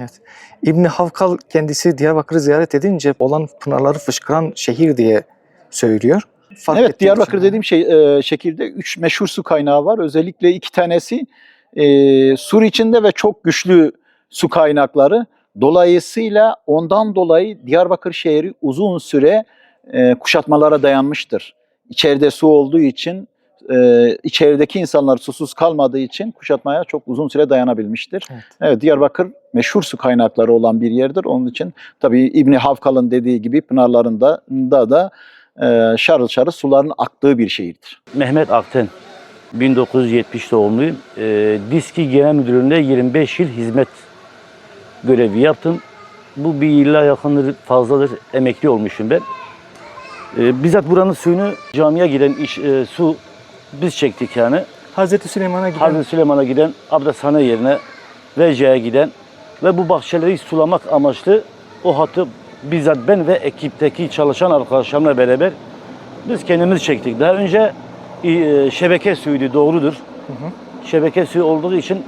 Evet. İbni Havkal kendisi Diyarbakır'ı ziyaret edince olan pınarları fışkıran şehir diye söylüyor. Fark evet Diyarbakır için. dediğim şey e, şekilde üç meşhur su kaynağı var. Özellikle iki tanesi e, sur içinde ve çok güçlü su kaynakları. Dolayısıyla ondan dolayı Diyarbakır şehri uzun süre e, kuşatmalara dayanmıştır. İçeride su olduğu için, e, içerideki insanlar susuz kalmadığı için kuşatmaya çok uzun süre dayanabilmiştir. Evet. Evet Diyarbakır meşhur su kaynakları olan bir yerdir. Onun için tabii İbni Havkal'ın dediği gibi pınarlarında da da e, şarıl şarıl suların aktığı bir şehirdir. Mehmet Akten, 1970 doğumluyum. Ee, Diski Genel Müdürlüğü'nde 25 yıl hizmet görevi yaptım. Bu bir yıla yakındır, fazladır emekli olmuşum ben. Ee, bizzat buranın suyunu camiye giden iş, e, su biz çektik yani. Hazreti Süleyman'a giden Hazreti Süleyman'a giden, abdesthane yerine, Vece'ye giden ve bu bahçeleri sulamak amaçlı o hatı bizzat ben ve ekipteki çalışan arkadaşlarımla beraber biz kendimiz çektik. Daha önce e, şebeke suyuydu, doğrudur. Şebeke suyu olduğu için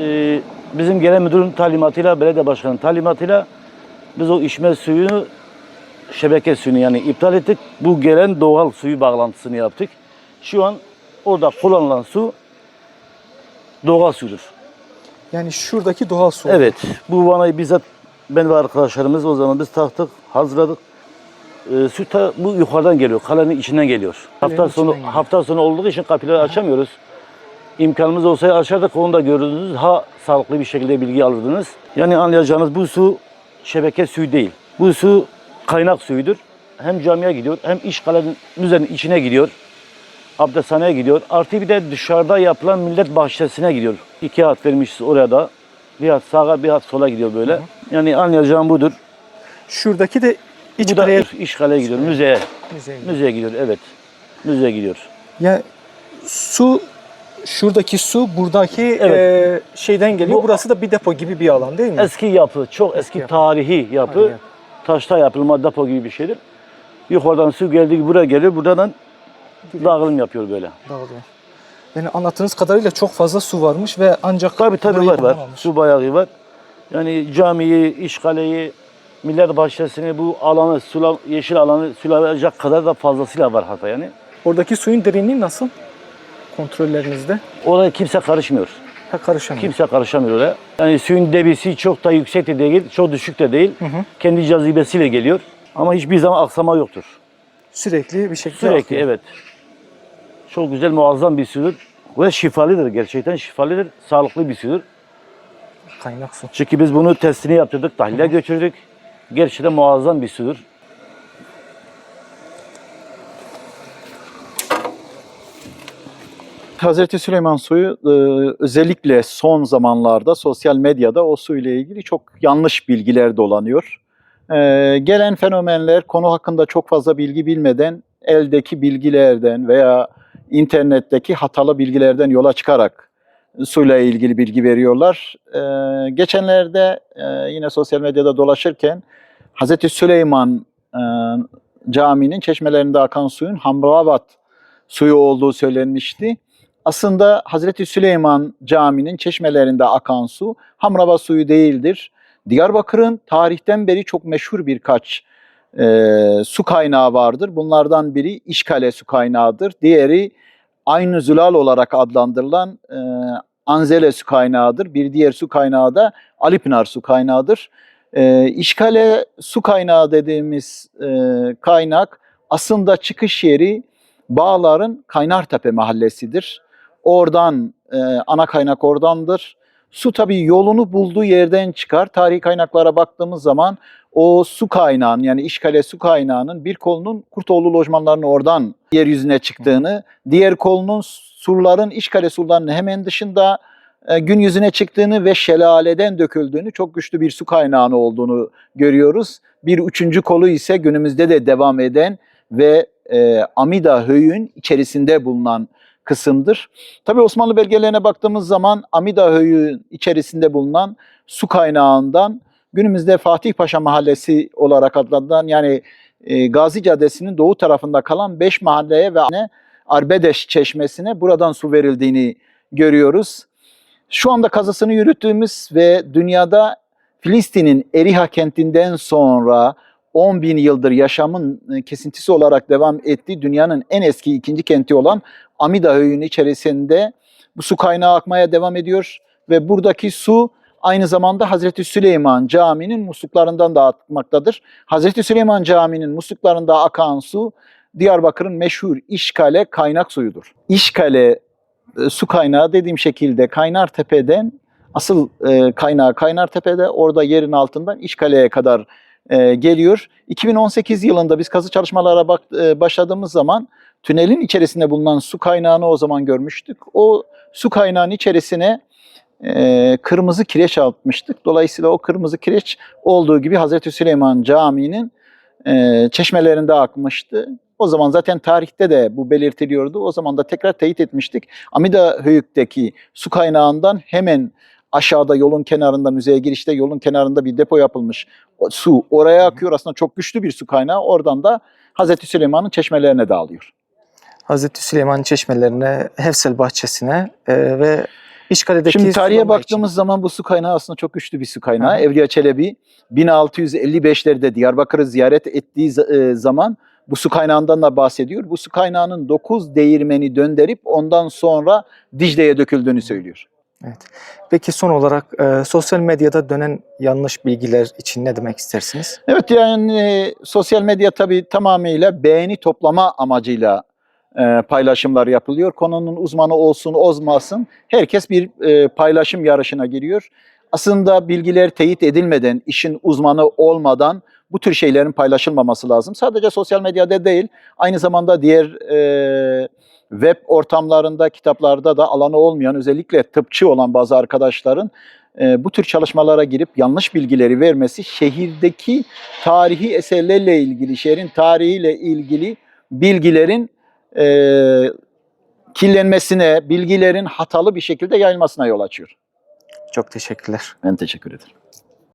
e, bizim genel müdürün talimatıyla, belediye başkanının talimatıyla biz o içme suyunu şebeke suyunu yani iptal ettik. Bu gelen doğal suyu bağlantısını yaptık. Şu an orada kullanılan su doğal sudur. yani şuradaki doğal su. Evet, bu vanayı bizzat ben ve arkadaşlarımız o zaman biz taktık, hazırladık. Ee, su ta, bu yukarıdan geliyor, kalenin içinden geliyor. Hafta sonu içinden geliyor. hafta sonu olduğu için kapıları açamıyoruz. İmkanımız olsaydı açardık, onu da görürdünüz. Daha sağlıklı bir şekilde bilgi alırdınız. Yani anlayacağınız bu su şebeke suyu değil. Bu su kaynak suyudur. Hem camiye gidiyor, hem iş kalenin müzenin içine gidiyor. Abdesthaneye gidiyor. Artı bir de dışarıda yapılan millet bahçesine gidiyor. İki hat vermişiz oraya da. Bir hat sağa bir hat sola gidiyor böyle. Yani anlayacağım budur. Şuradaki de iç Bu da kaleye iş kaleye gidiyor. Müzeye. müzeye gidiyor. Müzeye gidiyor evet. Müzeye gidiyor. Ya su şuradaki su buradaki Evet. e, şeyden geliyor. Bu- Burası da bir depo gibi bir alan değil mi? Eski yapı, çok eski, yapı. tarihi yapı. Yapı. Taşta yapılma depo gibi bir şeydir. Yukarıdan su geldiği gibi buraya geliyor. Buradan dağılım yapıyor böyle. Dağılıyor. Yani anlattığınız kadarıyla çok fazla su varmış ve ancak Tabii tabii var var. Su bayağı var. Yani camiyi, işkaleyi, millet bahçesini, bu alanı, sula, yeşil alanı sulayacak kadar da fazlasıyla var hatta yani. Oradaki suyun derinliği nasıl? Kontrollerinizde. Oraya kimse karışmıyor. Ha karışamıyor. Kimse karışamıyor oraya. Yani suyun debisi çok da yüksek de değil, çok düşük de değil. Hı hı. Kendi cazibesiyle geliyor. Ama hiçbir zaman aksama yoktur. Sürekli bir şekilde Sürekli akıyor. evet. Çok güzel, muazzam bir sudur. Ve şifalıdır gerçekten şifalıdır. Sağlıklı bir sudur. Kaynak su. Çünkü biz bunu testini yaptırdık, tahlile götürdük. Gerçekten muazzam bir sudur. Hazreti Süleyman suyu e, özellikle son zamanlarda sosyal medyada o suyla ilgili çok yanlış bilgiler dolanıyor. E, gelen fenomenler konu hakkında çok fazla bilgi bilmeden eldeki bilgilerden veya internetteki hatalı bilgilerden yola çıkarak suyla ilgili bilgi veriyorlar. E, geçenlerde e, yine sosyal medyada dolaşırken Hazreti Süleyman e, caminin çeşmelerinde akan suyun Hamrabat suyu olduğu söylenmişti. Aslında Hazreti Süleyman Camii'nin çeşmelerinde akan su Hamraba suyu değildir. Diyarbakır'ın tarihten beri çok meşhur birkaç e, su kaynağı vardır. Bunlardan biri İşkale su kaynağıdır. Diğeri Aynı Zülal olarak adlandırılan e, Anzele su kaynağıdır. Bir diğer su kaynağı da Alipınar su kaynağıdır. E, İşkale su kaynağı dediğimiz e, kaynak aslında çıkış yeri Bağlar'ın Kaynartepe mahallesidir. Oradan e, ana kaynak oradandır. Su tabii yolunu bulduğu yerden çıkar. Tarihi kaynaklara baktığımız zaman o su kaynağının yani İşkale su kaynağının bir kolunun Kurtoğlu lojmanlarının oradan yeryüzüne çıktığını, diğer kolunun surların İşkale surlarının hemen dışında e, gün yüzüne çıktığını ve şelaleden döküldüğünü, çok güçlü bir su kaynağı olduğunu görüyoruz. Bir üçüncü kolu ise günümüzde de devam eden ve e, Amida Höyü'nün içerisinde bulunan kısımdır. Tabii Osmanlı belgelerine baktığımız zaman Amida Höyü'nün içerisinde bulunan su kaynağından günümüzde Fatih Paşa Mahallesi olarak adlandırılan yani e, Gazi Caddesi'nin doğu tarafında kalan 5 mahalleye ve Arbedeş Çeşmesi'ne buradan su verildiğini görüyoruz. Şu anda kazısını yürüttüğümüz ve dünyada Filistin'in Eriha kentinden sonra 10 bin yıldır yaşamın e, kesintisi olarak devam ettiği dünyanın en eski ikinci kenti olan Amida Höyü'nün içerisinde bu su kaynağı akmaya devam ediyor ve buradaki su aynı zamanda Hazreti Süleyman Camii'nin musluklarından da akmaktadır. Hazreti Süleyman Camii'nin musluklarında akan su Diyarbakır'ın meşhur İşkale kaynak suyudur. İşkale e, su kaynağı dediğim şekilde Kaynartepe'den asıl e, kaynağı Kaynartepe'de orada yerin altından İşkale'ye kadar e, geliyor. 2018 yılında biz kazı çalışmalara e, başladığımız zaman tünelin içerisinde bulunan su kaynağını o zaman görmüştük. O su kaynağının içerisine e, kırmızı kireç atmıştık. Dolayısıyla o kırmızı kireç olduğu gibi Hazreti Süleyman Camii'nin e, çeşmelerinde akmıştı. O zaman zaten tarihte de bu belirtiliyordu. O zaman da tekrar teyit etmiştik. Amida Höyük'teki su kaynağından hemen aşağıda yolun kenarında, müzeye girişte yolun kenarında bir depo yapılmış. O su oraya akıyor. Aslında çok güçlü bir su kaynağı. Oradan da Hazreti Süleyman'ın çeşmelerine dağılıyor. Hazreti Süleyman çeşmelerine, Hevsel bahçesine e, ve İşkale'deki Şimdi tarihe sulama için- baktığımız zaman bu su kaynağı aslında çok güçlü bir su kaynağı. Hı. Evliya Çelebi 1655'lerde Diyarbakır'ı ziyaret ettiği e, zaman bu su kaynağından da bahsediyor. Bu su kaynağının 9 değirmeni döndürüp ondan sonra Dicle'ye döküldüğünü söylüyor. Peki son olarak e, sosyal medyada dönen yanlış bilgiler için ne demek istersiniz? Evet yani e, sosyal medya tabii tamamıyla beğeni toplama amacıyla e, paylaşımlar yapılıyor. Konunun uzmanı olsun olmasın herkes bir e, paylaşım yarışına giriyor. Aslında bilgiler teyit edilmeden, işin uzmanı olmadan bu tür şeylerin paylaşılmaması lazım. Sadece sosyal medyada değil, aynı zamanda diğer e, web ortamlarında, kitaplarda da alanı olmayan, özellikle tıpçı olan bazı arkadaşların e, bu tür çalışmalara girip yanlış bilgileri vermesi şehirdeki tarihi eserlerle ilgili, şehrin tarihiyle ilgili bilgilerin e, kirlenmesine, bilgilerin hatalı bir şekilde yayılmasına yol açıyor. Çok teşekkürler. Ben teşekkür ederim.